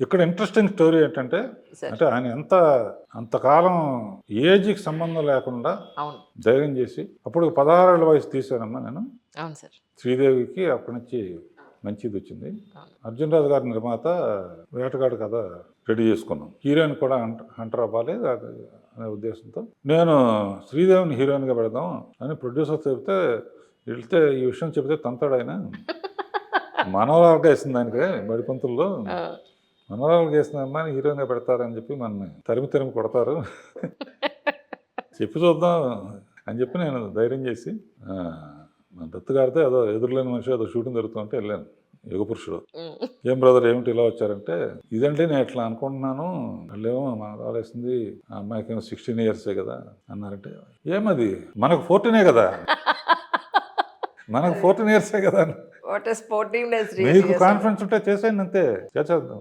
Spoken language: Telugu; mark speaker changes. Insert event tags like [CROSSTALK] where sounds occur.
Speaker 1: ఇక్కడ ఇంట్రెస్టింగ్ స్టోరీ ఏంటంటే అంటే ఆయన ఎంత అంతకాలం ఏజ్కి సంబంధం లేకుండా ధైర్యం చేసి అప్పుడు పదహారేళ్ళ వయసు తీశానమ్మా నేను. శ్రీదేవికి అప్పటి నుంచి మంచిది వచ్చింది. అర్జున్ రాజు గారి నిర్మాత వేటగాడు కథ రెడీ చేసుకున్నాం. హీరోయిన్ కూడా హంట హంటర్ అవ్వాలి అనే ఉద్దేశంతో. నేను శ్రీదేవిని హీరోయిన్గా పెడదాం అని ప్రొడ్యూసర్ చెబితే వెళ్తే ఈ విషయం చెబితే తంతాడు ఆయన. [LAUGHS] మనవరాలుగా వేసింది దానికి బడిపంతుల్లో.
Speaker 2: ఆ,
Speaker 1: మనవరాలుగా వేసిన అమ్మాయిని హీరోయిన్గా పెడతారని చెప్పి మన తరిమి తరిమి కొడతారు. చెప్పి చూద్దాం అని చెప్పి నేను ధైర్యం చేసి మన దత్తు గారితో ఏదో ఎదురులేని మనిషి ఏదో షూటింగ్ జరుగుతుంటే వెళ్ళాను యుగ పురుషుడు. ఏం బ్రదర్ ఏమిటి ఇలా వచ్చారంటే ఇదంటే నేను ఇట్లా అనుకుంటున్నాను వాళ్ళేమో మన రాలేసింది ఆ అమ్మాయికి ఏమో సిక్స్టీన్ ఇయర్సే కదా అన్నారంటే ఏమది? మనకు ఫోర్టీనే కదా. మనకు ఫోర్టీన్ ఇయర్సే కదా మీకు కాన్ఫిడెన్స్ ఉంటే చేసేయండి అంతే. చేసేద్దాం.